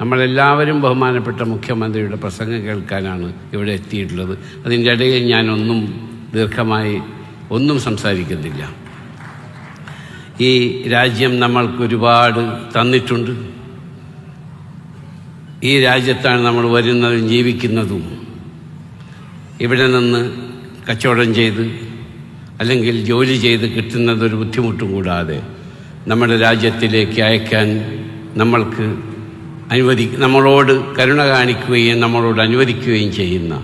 നമ്മളെല്ലാവരും ബഹുമാനപ്പെട്ട മുഖ്യമന്ത്രിയുടെ പ്രസംഗം കേൾക്കാനാണ് ഇവിടെ എത്തിയിട്ടുള്ളത്. അതിന്റെ ഇടയിൽ ഞാനൊന്നും ദീർഘമായി ഒന്നും സംസാരിക്കുന്നില്ല. ഈ രാജ്യം നമ്മൾക്ക് ഒരുപാട് തന്നിട്ടുണ്ട്. ഈ രാജ്യത്താണ് നമ്മൾ വരുന്നതും ജീവിക്കുന്നതും. ഇവിടെ നിന്ന് കച്ചവടം ചെയ്ത് അല്ലെങ്കിൽ ജോലി ചെയ്ത് കിട്ടുന്നതൊരു ബുദ്ധിമുട്ടും കൂടാതെ നമ്മുടെ രാജ്യത്തിലേക്ക് അയക്കാൻ നമ്മൾക്ക് അനുവദി നമ്മളോട് കരുണ കാണിക്കുകയും നമ്മളോട് അനുവദിക്കുകയും ചെയ്യുന്ന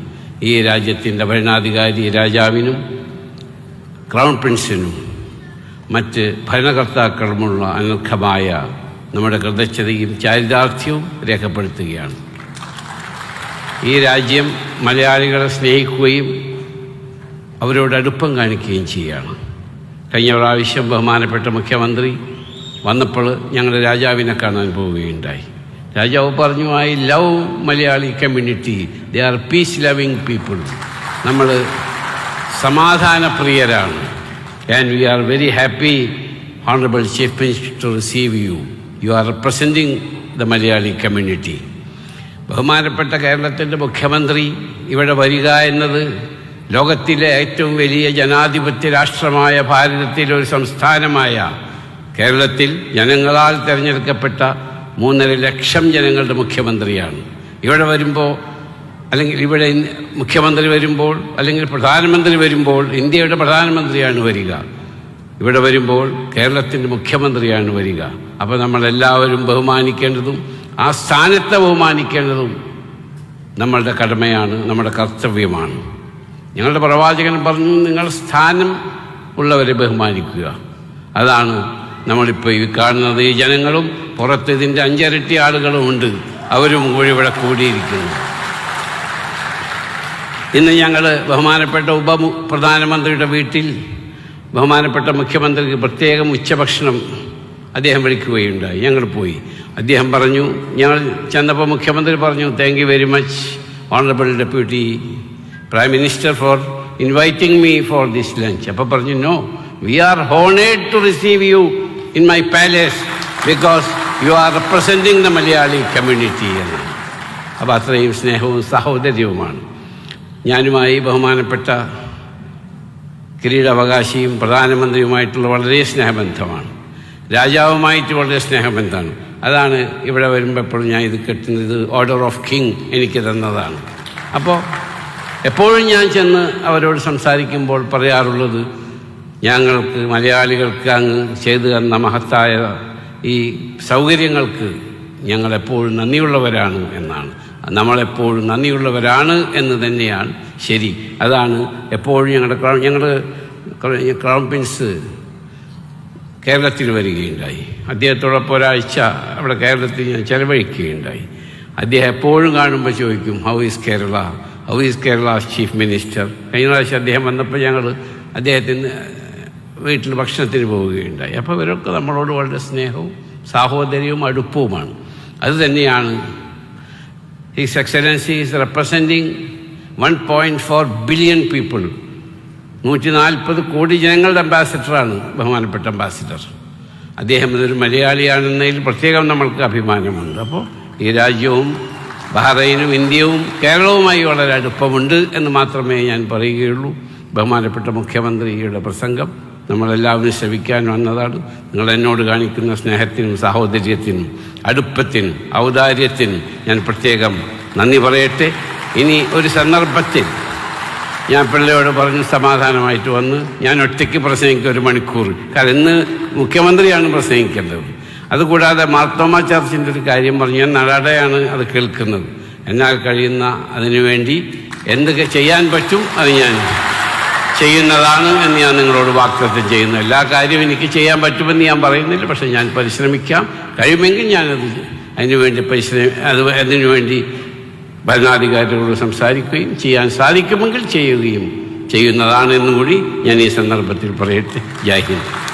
ഈ രാജ്യത്തിന്റെ ഭരണാധികാരി രാജാവിനും ക്രൗൺ പ്രിൻസിനും മറ്റ് ഭരണകർത്താക്കളുമുള്ള അനർഘമായ നമ്മുടെ കൃതജ്ഞതയും ചാരിതാർത്ഥ്യവും രേഖപ്പെടുത്തുകയാണ്. ഈ രാജ്യം മലയാളികളെ സ്നേഹിക്കുകയും അവരോട് അടുപ്പം കാണിക്കുകയും ചെയ്യുകയാണ് കഴിഞ്ഞ പ്രാവശ്യം ബഹുമാനപ്പെട്ട മുഖ്യമന്ത്രി വന്നപ്പോൾ ഞങ്ങളുടെ രാജാവിനെ കാണാൻ പോവുകയുണ്ടായി. രാജാവ് പറഞ്ഞു I love Malayali community they are peace loving people. നമ്മൾ സമാധാനപ്രിയരാണ്. And we are very happy honourable chief minister to receive you you are representing the Malayali community. ബഹുമാനപ്പെട്ട കേരളത്തിന്റെ മുഖ്യമന്ത്രി ഇവിടെ വരിക എന്നത് ലോകത്തിലെ ഏറ്റവും വലിയ ജനാധിപത്യ രാഷ്ട്രമായ ഭാരതത്തിലെ ഒരു സംസ്ഥാനമായ കേരളത്തിൽ ജനങ്ങളാൽ തിരഞ്ഞെടുക്കപ്പെട്ട മൂന്നര ലക്ഷം ജനങ്ങളുടെ മുഖ്യമന്ത്രിയാണ്. ഇവിടെ വരുമ്പോൾ അല്ലെങ്കിൽ ഇവിടെ മുഖ്യമന്ത്രി വരുമ്പോൾ അല്ലെങ്കിൽ പ്രധാനമന്ത്രി വരുമ്പോൾ ഇന്ത്യയുടെ പ്രധാനമന്ത്രിയാണ് വരിക. ഇവിടെ വരുമ്പോൾ കേരളത്തിന്റെ മുഖ്യമന്ത്രിയാണ് വരിക. അപ്പോൾ നമ്മളെല്ലാവരും ബഹുമാനിക്കേണ്ടതും ആ സ്ഥാനത്തെ ബഹുമാനിക്കേണ്ടതും നമ്മളുടെ കടമയാണ് നമ്മുടെ കർത്തവ്യമാണ്. ഞങ്ങളുടെ പ്രവാചകൻ പറഞ്ഞു നിങ്ങൾ സ്ഥാനം ഉള്ളവരെ ബഹുമാനിക്കുക. അതാണ് നമ്മളിപ്പോൾ ഈ കാണുന്നത് ഈ ജനങ്ങളും പുറത്ത് ഇതിന്റെ അഞ്ചരട്ടി ആളുകളും ഉണ്ട്. അവരും കൂടി ഇവിടെ കൂടിയിരിക്കുന്നു. ഇന്ന് ഞങ്ങൾ ബഹുമാനപ്പെട്ട ഉപ പ്രധാനമന്ത്രിയുടെ വീട്ടിൽ ബഹുമാനപ്പെട്ട മുഖ്യമന്ത്രിക്ക് പ്രത്യേകം ഉച്ചഭക്ഷണം അദ്ദേഹം വിളിക്കുകയുണ്ടായി. ഞങ്ങൾ പോയി. അദ്ദേഹം പറഞ്ഞു ഞങ്ങൾ ചെന്നപ്പോൾ മുഖ്യമന്ത്രി പറഞ്ഞു thank you very much honourable deputy prime minister for inviting me for this lunch അപ്പോൾ പറഞ്ഞു no we are honoured to receive you in my palace because you are representing the Malayali community എന്നാണ് അപ്പോൾ അത്രയും സ്നേഹവും സഹോദര്യവുമാണ്. ഞാനുമായി ബഹുമാനപ്പെട്ട കിരീടാവകാശിയും പ്രധാനമന്ത്രിയുമായിട്ടുള്ള വളരെ സ്നേഹബന്ധമാണ്. രാജാവുമായിട്ട് വളരെ സ്നേഹബന്ധമാണ്. അതാണ് ഇവിടെ വരുമ്പോൾ എപ്പോഴും ഞാൻ ഇത് കെട്ടുന്നത് ഓർഡർ ഓഫ് കിങ് എനിക്ക് തന്നതാണ്. അപ്പോൾ എപ്പോഴും ഞാൻ ചെന്ന് അവരോട് സംസാരിക്കുമ്പോൾ പറയാറുള്ളത് ഞങ്ങൾക്ക് മലയാളികൾക്ക് അങ്ങ് ചെയ്തു തന്ന മഹത്തായ ഈ സൗകര്യങ്ങൾക്ക് ഞങ്ങളെപ്പോഴും നന്ദിയുള്ളവരാണ് എന്നാണ്. നമ്മളെപ്പോഴും നന്ദിയുള്ളവരാണ് എന്ന് തന്നെയാണ് ശരി. അതാണ് എപ്പോഴും ഞങ്ങളുടെ ഞങ്ങളുടെ ക്രൗൺ പ്രിൻസ് കേരളത്തിൽ വരികയുണ്ടായി. അദ്ദേഹത്തോടൊപ്പം ഒരാഴ്ച അവിടെ കേരളത്തിൽ ഞാൻ ചെലവഴിക്കുകയുണ്ടായി. അദ്ദേഹം എപ്പോഴും കാണുമ്പോൾ ചോദിക്കും how is Kerala how is Kerala chief minister കഴിഞ്ഞ പ്രാവശ്യം അദ്ദേഹം വന്നപ്പോൾ ഞങ്ങൾ അദ്ദേഹത്തിന് വീട്ടിൽ ഭക്ഷണത്തിന് പോവുകയുണ്ടായി. അപ്പോൾ ഇവരൊക്കെ നമ്മളോട് വളരെ സ്നേഹവും സാഹോദര്യവും അടുപ്പവുമാണ്. അത് തന്നെയാണ് his excellency is representing one point four billion people നൂറ്റി നാൽപ്പത് കോടി ജനങ്ങളുടെ അംബാസിഡറാണ് ബഹുമാനപ്പെട്ട അംബാസിഡർ അദ്ദേഹം ഇതൊരു മലയാളിയാണെന്നതിൽ പ്രത്യേകം നമ്മൾക്ക് അഭിമാനമുണ്ട്. അപ്പോൾ ഈ രാജ്യവും ബഹ്റൈനും ഇന്ത്യയും കേരളവുമായി വളരെ അടുപ്പമുണ്ട് എന്ന് മാത്രമേ ഞാൻ പറയുകയുള്ളൂ. ബഹുമാനപ്പെട്ട മുഖ്യമന്ത്രിയുടെ പ്രസംഗം നമ്മളെല്ലാവരും ശ്രവിക്കാൻ വന്നതാണ്. നിങ്ങൾ എന്നോട് കാണിക്കുന്ന സ്നേഹത്തിനും സാഹോദര്യത്തിനും അടുപ്പത്തിനും ഔദാര്യത്തിനും ഞാൻ പ്രത്യേകം നന്ദി പറയട്ടെ. ഇനി ഒരു സന്ദർഭത്തിൽ ഞാൻ പിള്ളയോട് പറഞ്ഞ് സമാധാനമായിട്ട് വന്ന് ഞാൻ ഒറ്റയ്ക്ക് പ്രസംഗിക്കും ഒരു മണിക്കൂർ. കാരണം ഇന്ന് മുഖ്യമന്ത്രിയാണ് പ്രസംഗിക്കേണ്ടത്. അതുകൂടാതെ മാർത്തോമ ചർച്ചിന്റെ ഒരു കാര്യം പറഞ്ഞു ഞാൻ നടയാണ് അത് കേൾക്കുന്നത്. എന്നാൽ കഴിയുന്ന അതിനുവേണ്ടി എന്തൊക്കെ ചെയ്യാൻ പറ്റും അത് ഞാൻ ചെയ്യുന്നതാണ് എന്ന് ഞാൻ നിങ്ങളോട് വാക്തത്വം ചെയ്യുന്നു. എല്ലാ കാര്യവും എനിക്ക് ചെയ്യാൻ പറ്റുമെന്ന് ഞാൻ പറയുന്നില്ല പക്ഷേ ഞാൻ പരിശ്രമിക്കാം. കഴിയുമെങ്കിൽ ഞാനത് അതിനുവേണ്ടി പരിശ്രമി അത് അതിനുവേണ്ടി ഭരണാധികാരികളോട് സംസാരിക്കുകയും ചെയ്യാൻ സാധിക്കുമെങ്കിൽ ചെയ്യുകയും ചെയ്യുന്നതാണെന്നും കൂടി ഞാൻ ഈ സന്ദർഭത്തിൽ പറയട്ടെ. ജയ് ഹിന്ദ്.